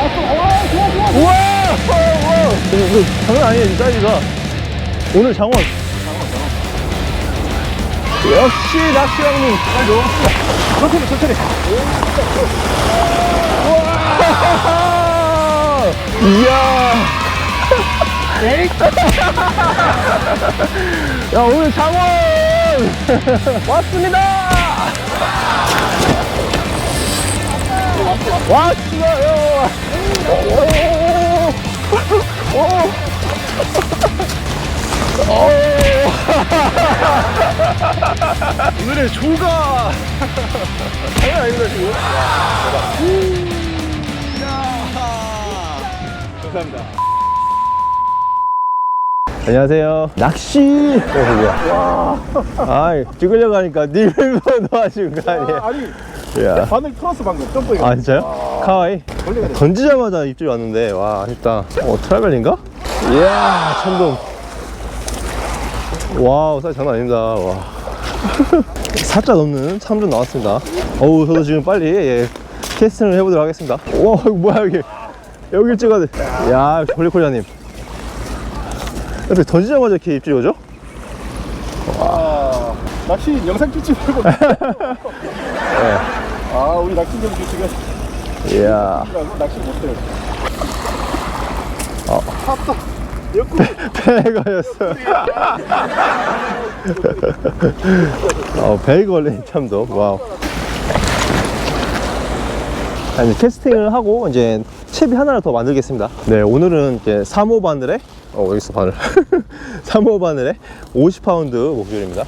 우와! 우와! 장난 아니에요, 이 사이즈가. 오늘 장원. 역시 낚시 형님. 천천히, 천천히. 이야. 야, 오늘 장원! 왔습니다! 왔어 오! 오! 오늘의 조가. 장난 아닙니다 지금. 감사합니다. 안녕하세요. 낚시! 와. 아이 찍으려고 하니까 님을 도와준 거 아니에요 아니 야. 바늘 풀었어 방금. 점프해 아 진짜요? 카와이. 걸레가 됐어. 던지자마자 입질이 왔는데 와 아쉽다. 어 트라벨인가? 이야 참돔 와우 사이즈 장난 아닙니다. 와. 살짝 넘는 참돔 나왔습니다. 어우 저도 지금 빨리 예, 캐스팅을 해보도록 하겠습니다. 와 이거 뭐야 여기 여길 찍어야 돼야 홀리콜리아님. 어떻게 던지자마자 이렇게 입질이 오죠? 아 낚시 영상 규칙 말고. 네. 아 우리 낚시 경 규칙은 이야 라고 낚시 못해요 어. 탔다 역구 배걸렸어 어, 배 걸린 참돔 와우 자, 이제 캐스팅을 하고 이제 채비 하나를 더 만들겠습니다. 네, 오늘은 이제 3호 바늘에 어, 여기 있어 바늘. 3호 바늘에 50파운드 목줄입니다.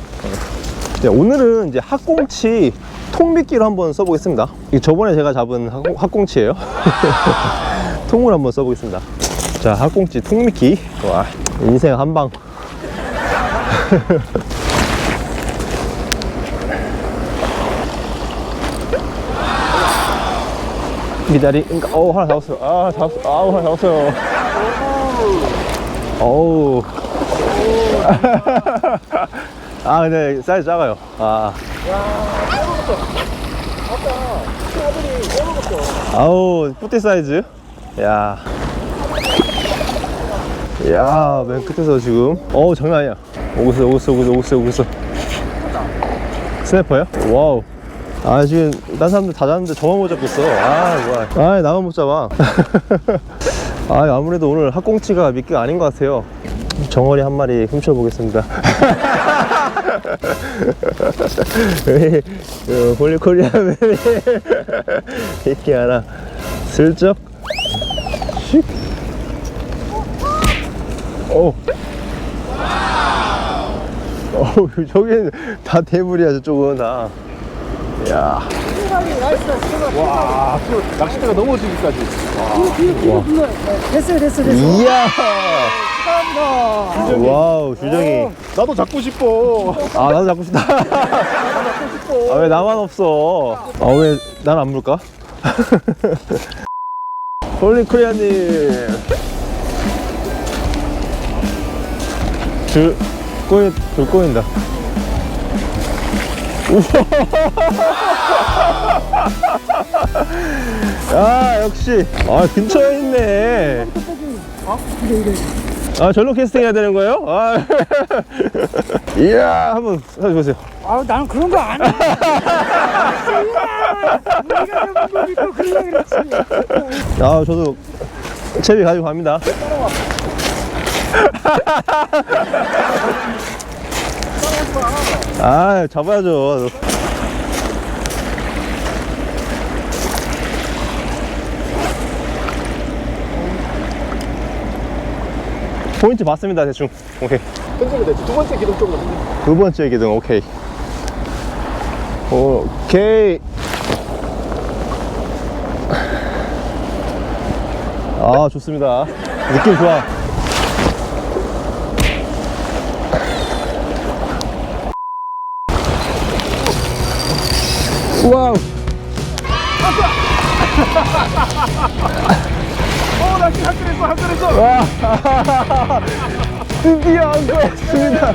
네, 오늘은 이제 학꽁치 통미끼로 한번 써보겠습니다. 저번에 제가 잡은 학꽁, 학꽁치예요. 통을 한번 써보겠습니다. 자, 학꽁치 통미끼. 와, 인생 한 방. 기다리, 어 하나 잡았어요. 아, 잡았어. 아, 하나 잡았어요. 어우. 아, 근데 사이즈 작아요. 아. 아우, 뿌띠 사이즈. 야. 야, 맨 끝에서 지금. 어우, 장난 아니야. 오고 있어, 오고 있어, 오고 있어, 오고 있어, 오고 있어. 스냅퍼요? 와우. 아, 지금, 딴 사람들 다 잡는데 저만 못 잡겠어. 아, 뭐야. 아, 나만 못 잡아. 아, 아무래도 오늘 학꽁치가 미끼가 아닌 것 같아요. 정어리 한 마리 훔쳐보겠습니다. 어, 홀리코리 하면 미끼 하나 슬쩍 슉. 오. 어우, 저기는 다 대물이야, 저쪽은 다. 야. 와 또 낚싯대가 넘어지기까지 됐어요, 됐어, 됐어. 이야. 주정이. 와우, 주정이. 나도 잡고 싶어 아, 나도 잡고 싶다. 아, 왜 나만 없어? 아, 왜 난 안 물까? 홀리 코리아님. 줄, 꼬인, 줄 꼬인다. 우와. 야, 역시. 아, 근처에 있네. 아, 절로 캐스팅 해야 되는 거예요? 아. 이야, 한번 해보세요. 아, 나는 그런 거. 우리가 그랬지. 아, 저도 채비 가지고 갑니다. 아, 잡아야죠. 포인트 봤습니다, 대충. 오케이. 흔들게 됐지 두 번째 기둥 쪽으로. 두 번째 기둥, 오케이. 오케이. 아, 좋습니다. 느낌 좋아. 와우. 다시 한 그릇 한 그릇 와. 드디어 안그랬습니다.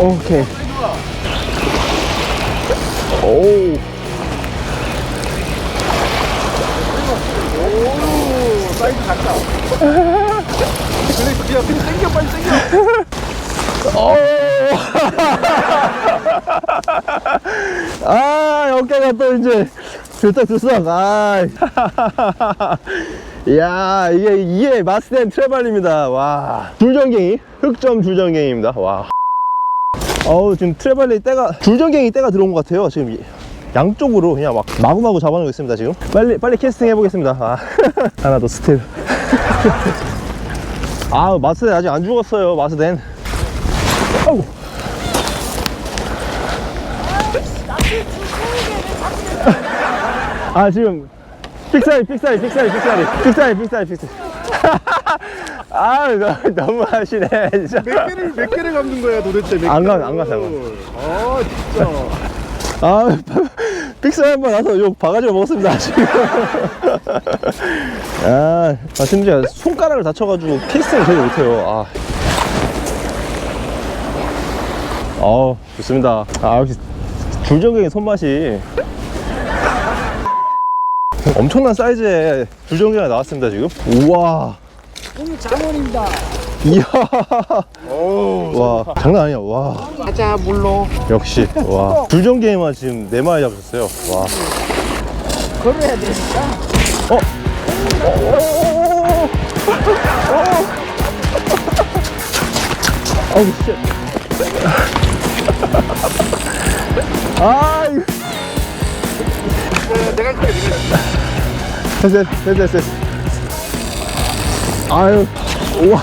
오케이. 오. 사이즈 작다 그래 야 그냥 당겨 빨리 당겨 오아 어깨가 또 이제. 들썩들썩. 아. 이야, 이게, 이게 마스덴 트레발리입니다. 와. 줄전갱이, 흑점 줄전갱이입니다. 와. 어우, 지금 트레발리 때가, 줄전갱이 때가 들어온 것 같아요. 지금 이- 양쪽으로 그냥 막 마구마구 잡아놓고 있습니다, 지금. 빨리, 빨리 캐스팅 해보겠습니다. 아. 하나 더 스틸. 아, 마스덴 아직 안 죽었어요, 마스덴. 아이고. 아 지금 픽사리 픽사리 픽사리 픽사리 픽사리 픽사리 픽사리. 아 너- 너무 하시네 진짜. 몇 개를, 몇 개를 감는 거야, 도대체? 몇안 가- 개를? 안안 아, 진짜. 아 픽사리 한번 나서 욕 바가지로 먹었습니다 지금. 아, 아 심지어 손가락을 다쳐가지고 캐스팅을 제대로 못해요. 아. 어우 좋습니다. 아 역시 줄전갱이 손맛이 엄청난 사이즈의 줄전갱이가 나왔습니다 지금. 우와. 오늘 장원입니다. 이야. 와 장난 아니야. 와. 가자 물로. 역시. 와. 줄전갱이만 지금 네 마리 잡으셨어요. 와. 걸어야 되니까. 어? 어우 씨. 아 이거 내가 할게. 됐어 됐어 됐어 아유 우와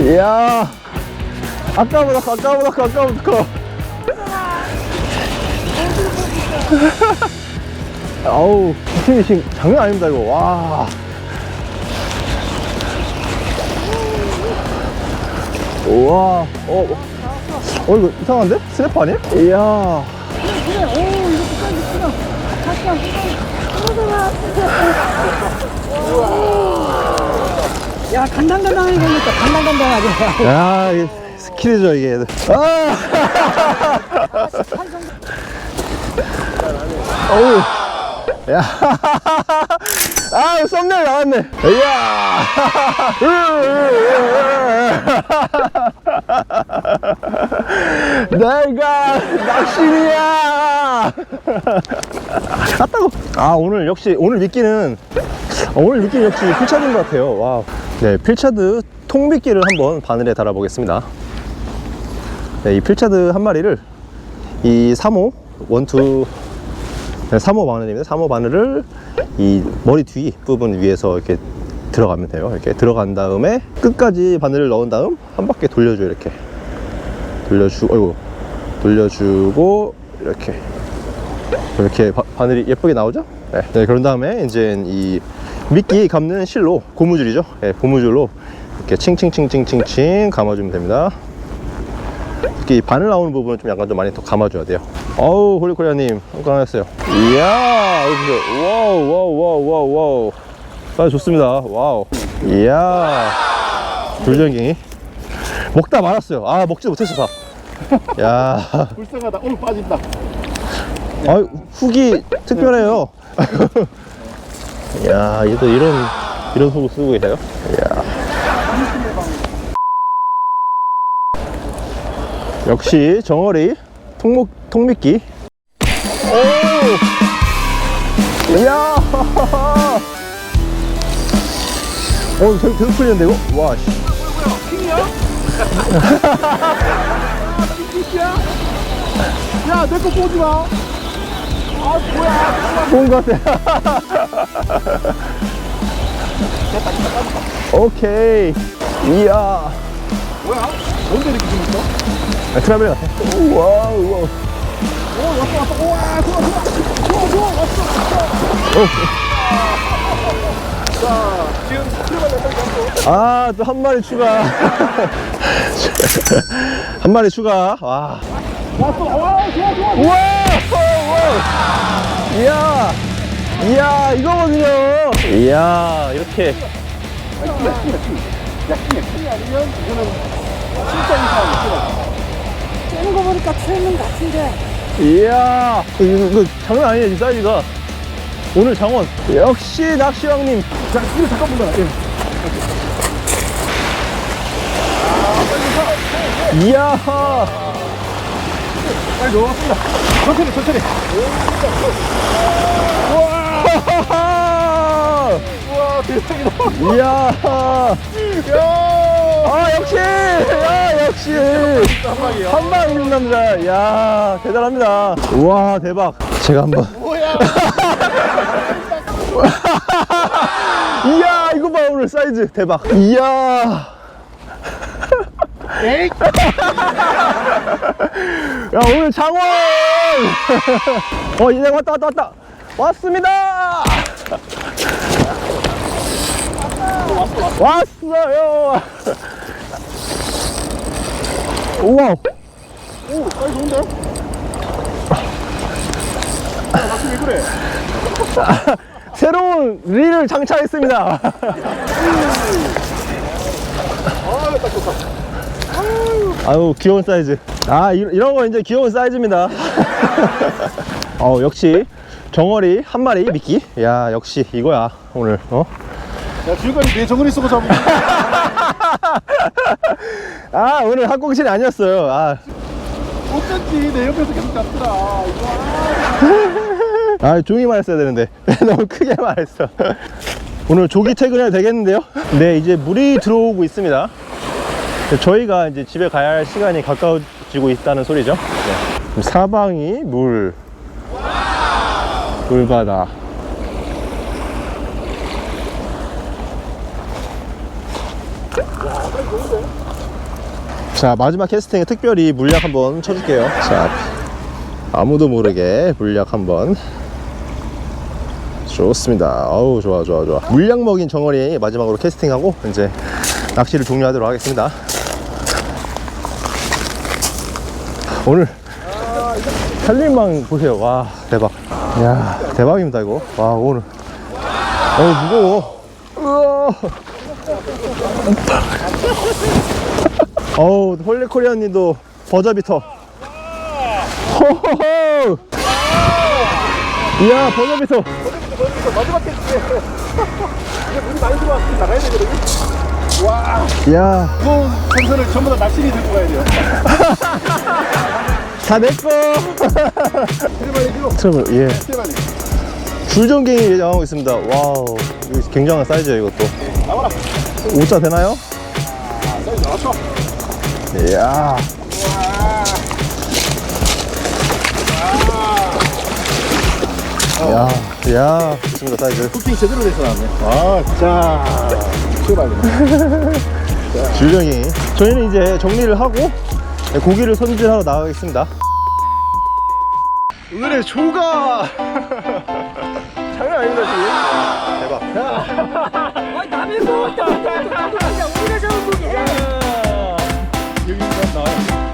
이야 아까보다 커 아까보다 커 아까보다 커 아우 피니싱 장난 아닙니다 이거 와 우와 어, 어, 어 이거 이상한데? 스냅 아니야? 이야 야, 간당간당하게 걸렸다. 간당간당하게. 야, 이게 스킬이죠, 이게. 아! 어우. 야. 아, 썸네일 나왔네. 이야. 내가 낚시이야. 갔다고. 아, 오늘 역시, 오늘 미끼는 어, 오늘 느낌 역시 필차드인 것 같아요. 와. 네, 필차드 통미끼를 한번 바늘에 달아보겠습니다. 네, 이 필차드 한 마리를 이 3호 원투 네, 3호 바늘입니다. 3호 바늘을 이 머리 뒤 부분 위에서 이렇게 들어가면 돼요. 이렇게 들어간 다음에 끝까지 바늘을 넣은 다음 한 바퀴 돌려줘요. 이렇게 돌려주고, 어이구, 돌려주고 이렇게 이렇게 바, 바늘이 예쁘게 나오죠? 네. 네, 그런 다음에 이제 이 미끼 감는 실로 고무줄이죠? 네, 고무줄로 이렇게 칭칭칭칭칭칭 감아주면 됩니다. 특히 바늘 나오는 부분은 좀 약간 좀 많이 더 감아줘야 돼요. 어우, 홀리코리아님, 건강하셨어요. 이야, 여기서, 와우, 와우, 와우, 와우, 와우. 아, 좋습니다. 와우. 이야, 불전갱이. 먹다 말았어요. 아, 먹지 못했어, 다. 야. 불쌍하다. 오늘 빠진다. 아, 훅이 특별해요. 야, 얘도 이런 이런 훅을 쓰고 계세요? 야. 역시 정어리 통목 통미끼. 오! 이야! 어, 계속, 계속 풀리는데 이거? 와, 씨. 야, 내거 보지 마. 좋은 것 같아. 오케이. 이야. 뭐야? 뭔데 이렇게 생겼어? 아, 트라벨 같아. 우와, 우와. 오, 왔어, 왔어. 우와, 좋아, 좋아. 좋아, 좋아, 왔어. 자, 지금 출발을 빨리 잡고. 아, 또 한 마리 추가. 한 마리 추가. 와. 왔어. 와, 좋아, 좋아. 우와! 우와! 이야! 이야, 이거거든요. 이야, 이렇게. 야, 킹이야, 킹이 아니면 이거는 진짜 이상 떼는 거 보니까 트레는 같은데. 이야. 이거, 이거 장난 아니에요, 이 사이즈가. 오늘 장원 역시 낚시왕님 자, 이거 잠깐 본다. 예. 이야 빨리 넘어갔습니다. 천천히, 천천히. 우와, 대박이다. 이야 야! 아 역시 야 역시 깜빡이야. 한방 있는 남자 야 대단합니다 우와 대박 제가 한번? 이야 이거 봐 오늘 사이즈 대박. 이야. 에이! 야 오늘 장원! 어 이제 왔다 왔다 왔다. 왔습니다! 왔어요! 우와. 오, 사이 좋은데? 야, 그래? 새로운 릴을 장착했습니다 아. 아유 귀여운 사이즈 아 이, 이런 거 이제 귀여운 사이즈입니다 어 역시 정어리 한 마리 미끼 야 역시 이거야 오늘 어? 야, 지금까지 내 정은이 쓰고 잡은 거. 아 오늘 학공실이 아니었어요 아, 어쩐지 내 옆에서 계속 잡더라. 아 조용히 말했어야 되는데. 너무 크게 말했어. 오늘 조기 퇴근해도 되겠는데요? 네 이제 물이 들어오고 있습니다. 저희가 이제 집에 가야 할 시간이 가까워지고 있다는 소리죠? 네. 사방이 물. 물바다. 자 마지막 캐스팅에 특별히 물약 한번 쳐줄게요. 자 아무도 모르게 물약 한번 좋습니다. 어우 좋아 좋아 좋아. 물약 먹인 정어리 마지막으로 캐스팅하고 이제 낚시를 종료하도록 하겠습니다. 오늘 살림망 보세요. 와 대박. 야 대박입니다 이거. 와 오늘. 어우 무거워. 어우 홀리코리아님도 버저비터. 호호호. 이야 버저비터 마지막 캐스트. 이제 물이 많이 들어왔으니 나가야 되거든. 와, 이야 무거운 생선을 전부 다 낚시니 들고 가야 돼요. 다 내꺼? 트러블 예 세마리. 줄전갱이 나오고 있습니다 와우 이거 굉장한 사이즈예요 이것도 나와라. 5자 되나요? 사이즈 나왔죠? 이야 야, 이야, 좋습니다, 사이즈. 쿠킹 제대로 돼서 나왔네. 아, 자, 출발 주령이 저희는 이제 정리를 하고 네, 고기를 손질하러 나가겠습니다. 오늘의 조가! 장난 아닙니다, 지금. 대박. 아, 남의 거! 오늘의 조가! 여기 나와요.